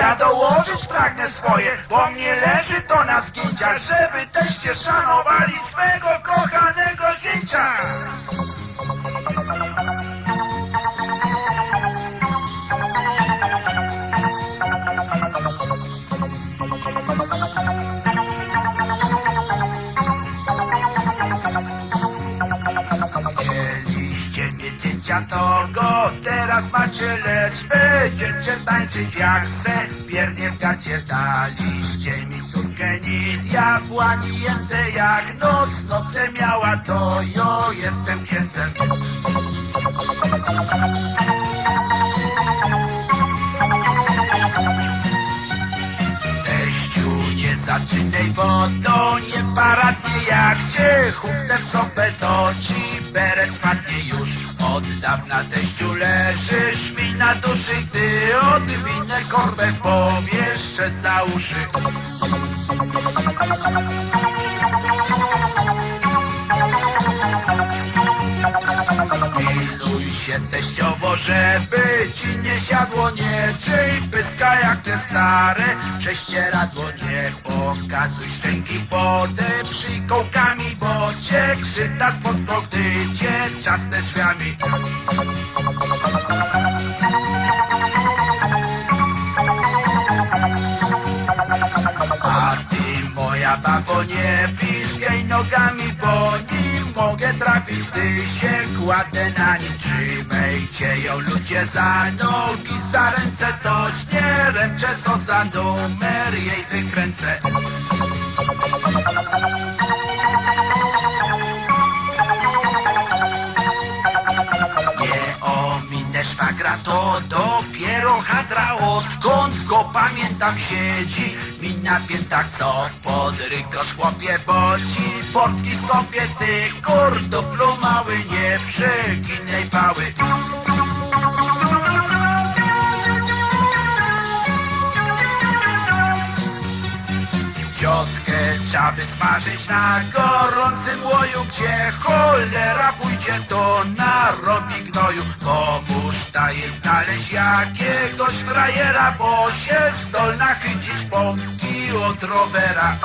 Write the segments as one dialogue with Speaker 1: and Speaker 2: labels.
Speaker 1: Ja dołożyć pragnę swoje, bo mnie leży to na zgięciach, żeby teście szanowali swego kochanego zięcia. Chcieliście mieć dziecię, to teraz macie, lecz będziecie tańczyć jak se piernie w gacie daliście mi córkę ni diabła, ni jęce jak noc, noce miała, to jo jestem księcem. Zaczynaj, bo to nie paradnie jak cię chłopcem sopę to ci beret spadnie już dawna teściu leżysz mi na duszy, gdy odwinę korbę powieszę za uszy teściowo, żeby ci nie siadło nie Czyj pyska jak te stare. Prześcieradło Nie pokazuj szczęki podeprzyj kołkami Bo cię krzyta spod gdy cię czasne drzwiami. A ty moja babo nie pisz jej nogami, bo nim mogę trafić, gdy się kładę na nim. Trzymajcie ją ludzie za nogi, za ręce toć nie ręczę, co za numer jej wykręcę. Szwagra, to dopiero hadra Odkąd go pamiętam siedzi mi na piętach Co podrykosz chłopie, bo ci portki skopię Ty kurduplu mały, nie przeginaj pały. Ciotkę trzeba by smażyć na gorącym łoju, gdzie cholera pójdzie, to narobi gnoju. Pomóż daje znaleźć jakiegoś frajera, bo się zdolna chycić pompki od rowera.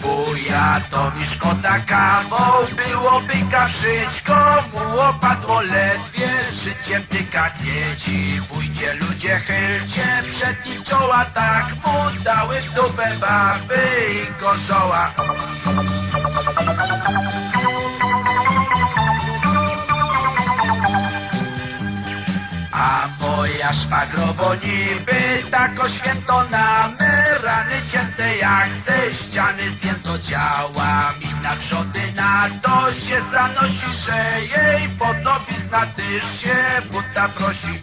Speaker 1: Wuja to mi szkoda kawał Byłoby kaszyć komu opadło ledwie Życiem tyka dzieci Pójdzie ludzie chylcie. Przed nim czoła Tak mu dały w dupę baby i gorzoła szwagrowo niby tako święto na me rany cięte jak ze ściany zdjęto działa mi na wrzody na to się zanosi, że jej podobizna też się buta prosi.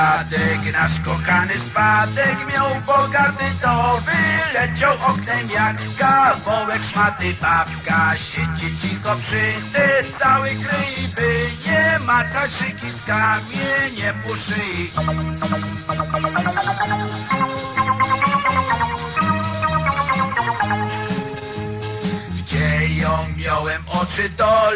Speaker 1: Dziadek nasz kochany spadek miał bogaty to wyleciał oknem jak kawałek szmaty. Babka siedzi cicho przy ty cały kryj by nie macać szyki z kamieniem po miałem oczy do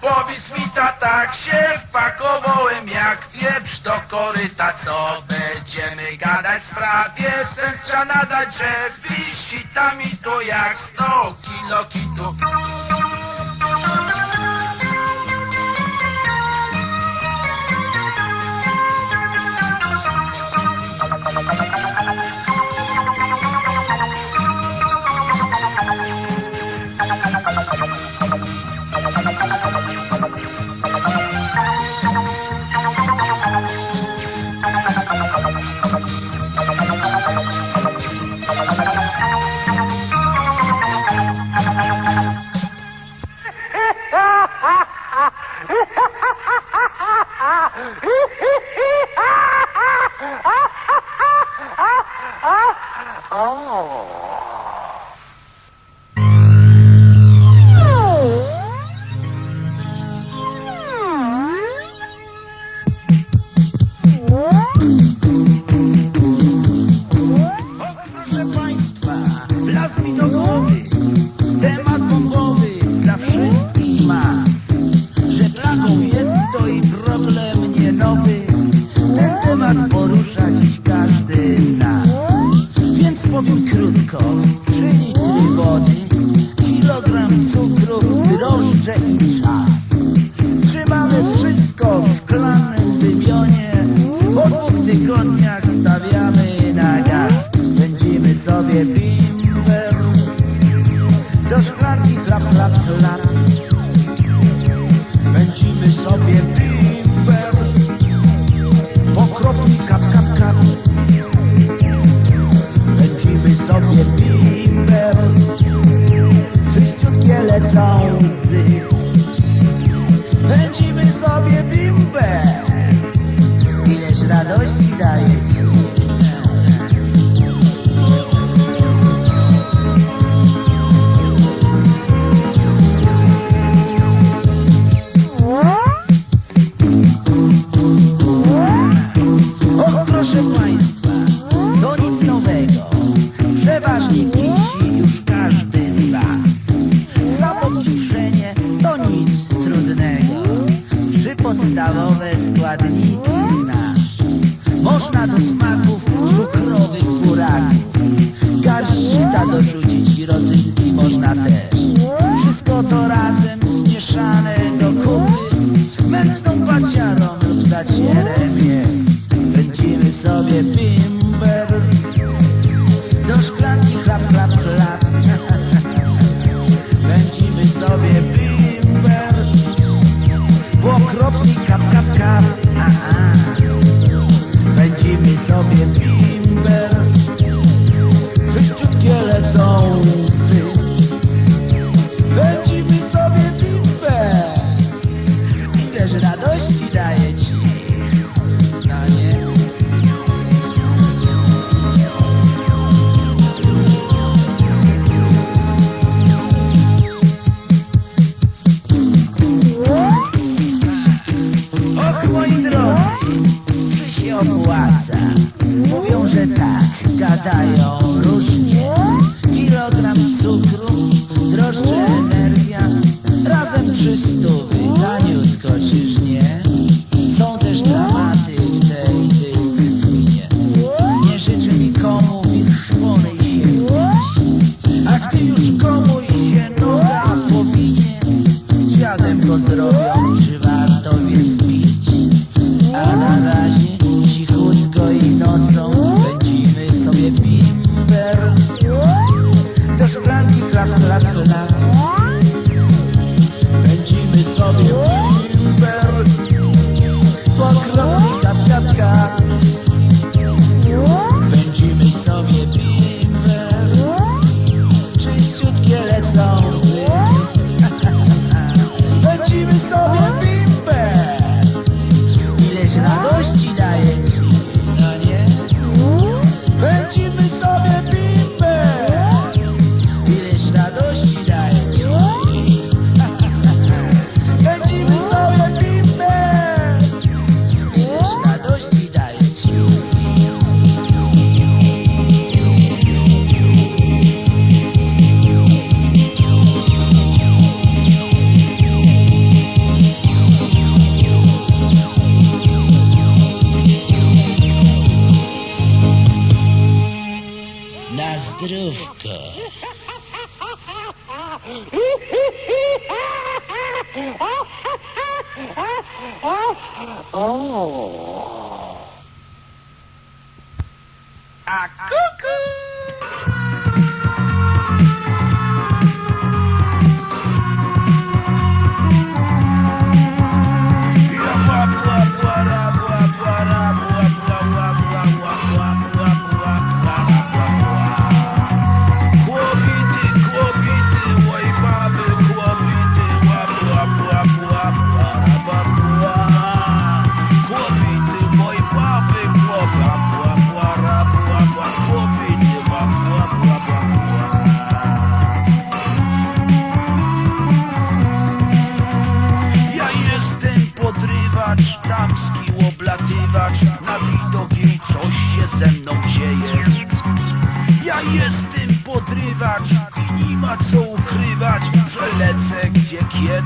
Speaker 1: powiedz mi ta tak się wpakowałem jak wieprz do koryta. Co będziemy gadać w sprawie sens? Trzeba nadać, że wisi tam i tu jak sto kilo kitu
Speaker 2: nic trudnego. Trzy podstawowe składniki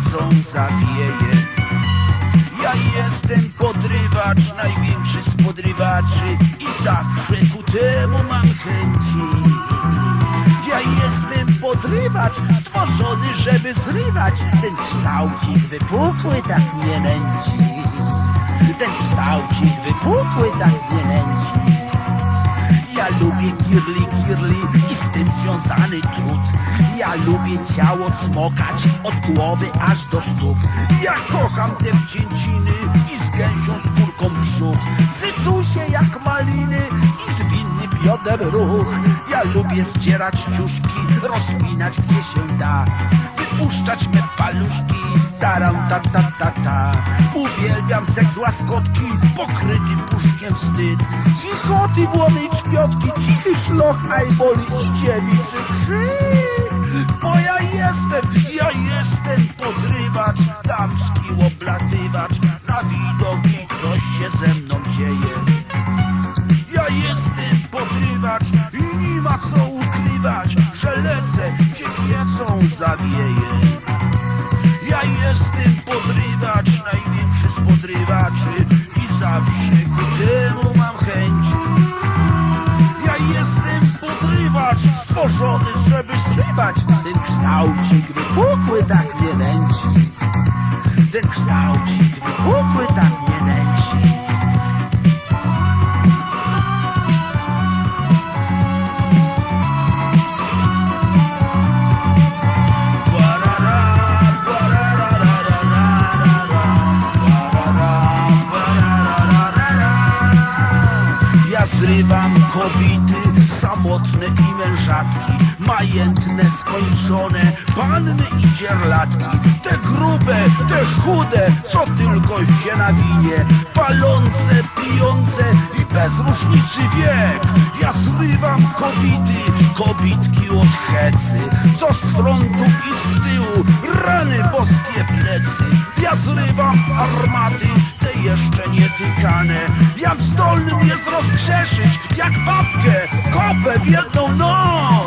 Speaker 1: kiecą zawieje Ja jestem podrywacz, największy z podrywaczy I zawsze ku temu mam chęci
Speaker 2: podrywacz, stworzony, żeby zrywać. Ten kształcik wypukły tak mnie nęci. Ten kształcik wypukły tak mnie nęci. Ja lubię girli, girli i z tym związany trud. Ja lubię ciało cmokać od głowy aż do stóp. Ja kocham te wcięciny i z gęsią skórką brzuch. Cytusie jak maliny i zwinny bioder ruch. Ja lubię zdzierać ciuszki, rozpinać gdzie się da. Wypuszczać me paluszki, taram ta ta ta ta. Uwielbiam seks łaskotki, pokryty puszkiem wstyd. Chichoty, młodej czpiotki, cichy szloch, ajboli i dziewiczy krzyk. Bo ja jestem, ja jestem podrywacz, damski oblatywacz. Kształcik wypukły i mężatki Majętne, skończone, panny i dzierlatki. Te grube, te chude, co tylko się nawinie. Palące, pijące i bez różnicy wiek. Ja zrywam kobiety, kobitki od hecy. Co z frontu i z tyłu, rany boskie plecy. Ja zrywam armaty, jeszcze nie tykane Jak zdolnym jest rozgrzeszyć, jak babkę, kopę w jedną noc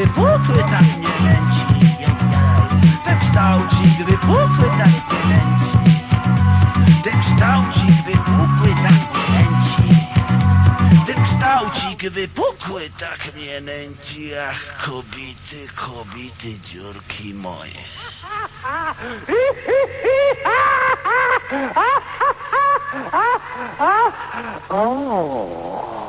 Speaker 2: wypukły tak Jaj, jaj. Ten kształcik wypukły tak mnie nęci ten kształcik wypukły tak mnie nęci. Ten kształcik wypukły tak mnie nęci. Ach, kobity, kobity, dziurki moje. Taką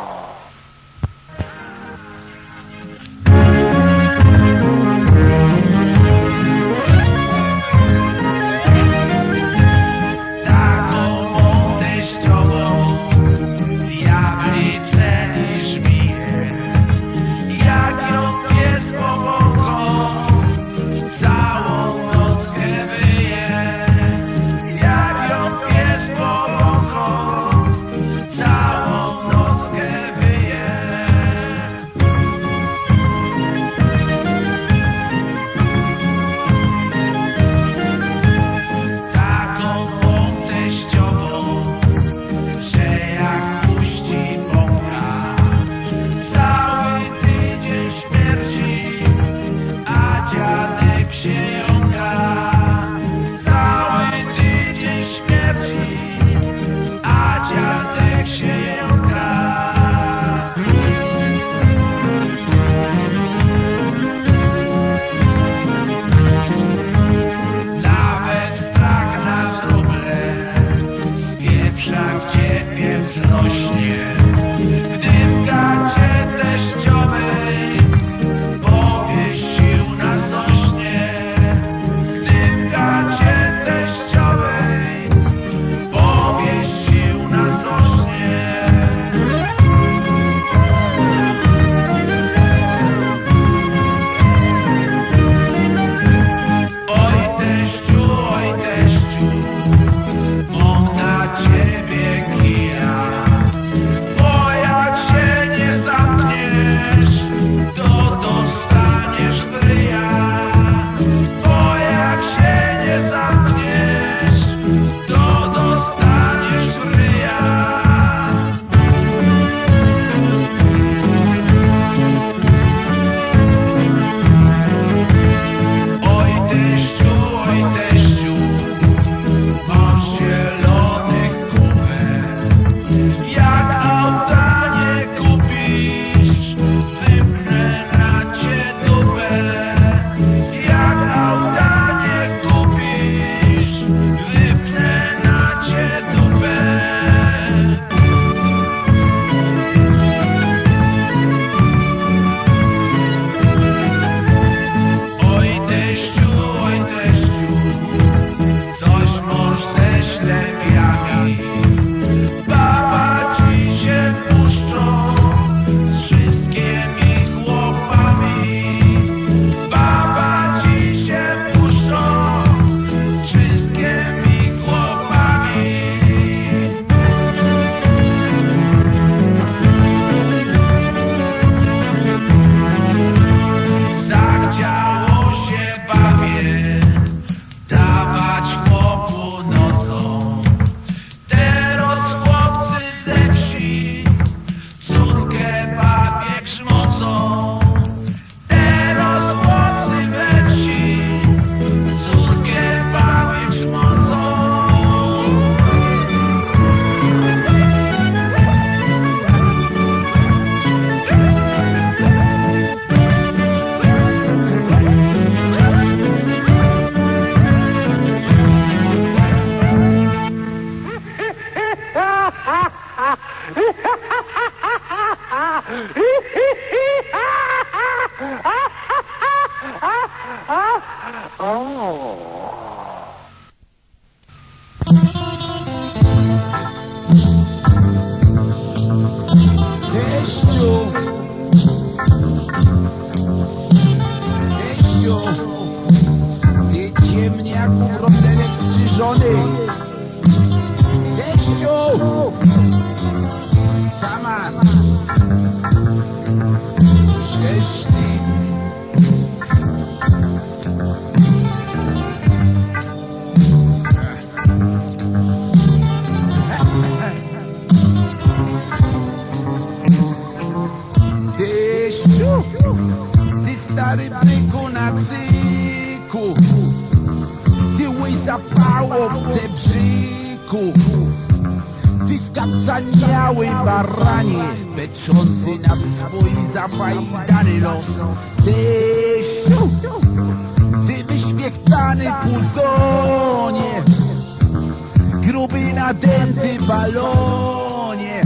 Speaker 1: beznośnie Beczący na swój zafajdany los Teściu! Ty wyświechtany puzonie Gruby nadęty balonie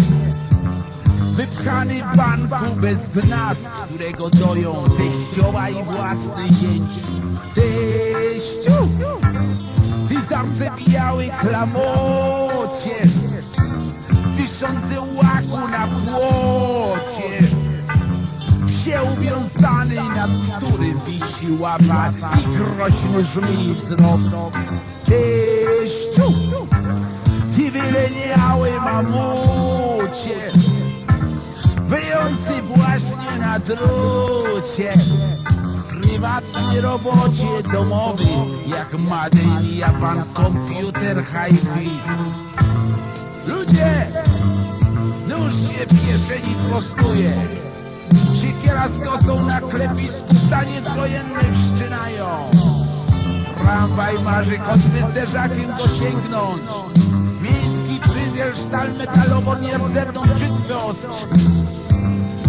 Speaker 1: Wypchany banku bez dna, z którego doją teściowa i własny zięć. Teściu! Ty zardzewiały klamocie, wiszący łaku na płocie. Psie uwiązany, nad którym wisi łapa i groźny żmij wzrok. Teściu! Ty wyleniały mamucie, Wyjący właśnie na drucie Prywatnej robocie domowej Jak Made in Japan komputer hi-fi Ludzie! Nóż się w kieszeni prostuje Siekiera z kosą na klepisku Taniec wojenny wszczynają Tramwaj marzy choćby zderzakiem dosięgnąć Miejski fryzjer sztal metalową nierdzewną brzytwę ostrzy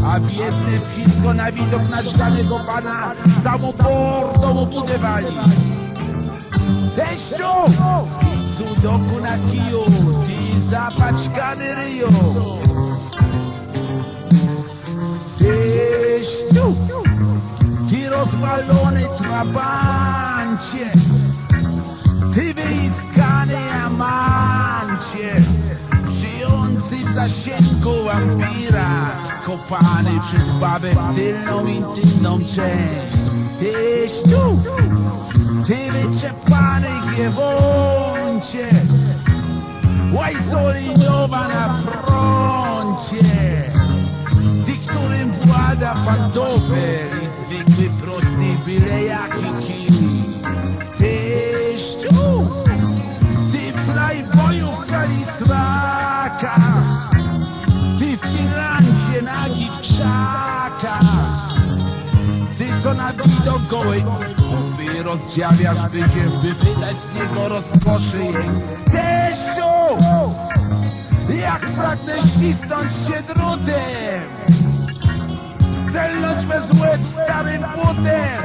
Speaker 1: a biedny wszystko na widok naćganego pana samą portą obudę wali. Teściu! Sudoku na kiju, zapaćkany ryju. Teściu! Ty rozwalony trabancie, ty wyiskany amancie, żyjący w zasięgu wampira, kopany przez babę w tylną intymną część. Tyściu, ty wyczepany giewoncie, łajzoliniowa na froncie, ty, którym włada pan i zwykły prosty byle jaki kij. Tyściu, ty playboyu w kalisraka, ty w Finlandzie nagi w krzakach, ty co na widok gołej rozdziawiasz by wydać z niego rozkoszy jęk Teściu! Jak pragnę ścisnąć cię drutem Zelnąć bez łeb starym butem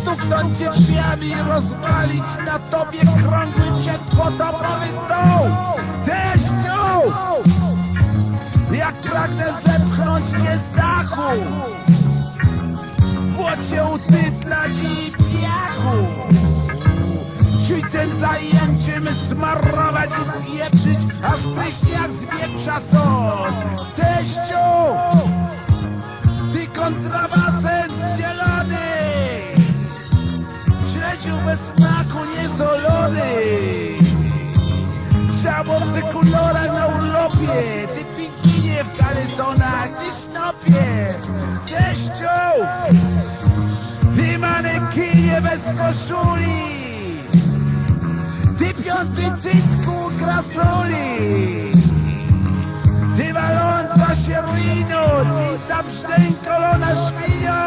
Speaker 1: Stuknąć cię drzwiami i rozwalić na tobie krągły przedpotopowy stół Teściu! Jak pragnę zepchnąć cię z dachu Utytlać i piachu Świcem zajęczym smarować i pieprzyć Aż pryśniak z wieprza sos. Teściu! Ty kontrabasent zielony! Śledziu bez smaku niesolony Żabo przy kolorach na urlopie! Ty pingwinie w kalesonach Ty snopie! Teściu Ty manekinie bez koszuli. Ty piąty cycku krasoli Ty waląca się ruino Ty zabrzdękolona świnio.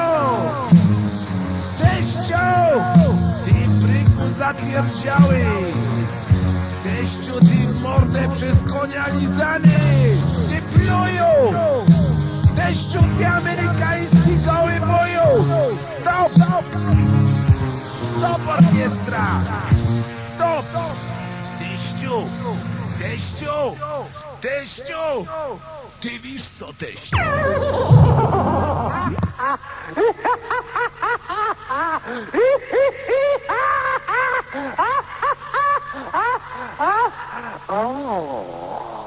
Speaker 1: Teściu Ty bryku zapierdziały. Teściu, ty w mordę przez konia lizany. Ty pluju Teściu, ty boju Stop! Stop, orkiestra! Stop! Teściu! Teściu! Teściu! Ty wiesz co, teściu? Oh.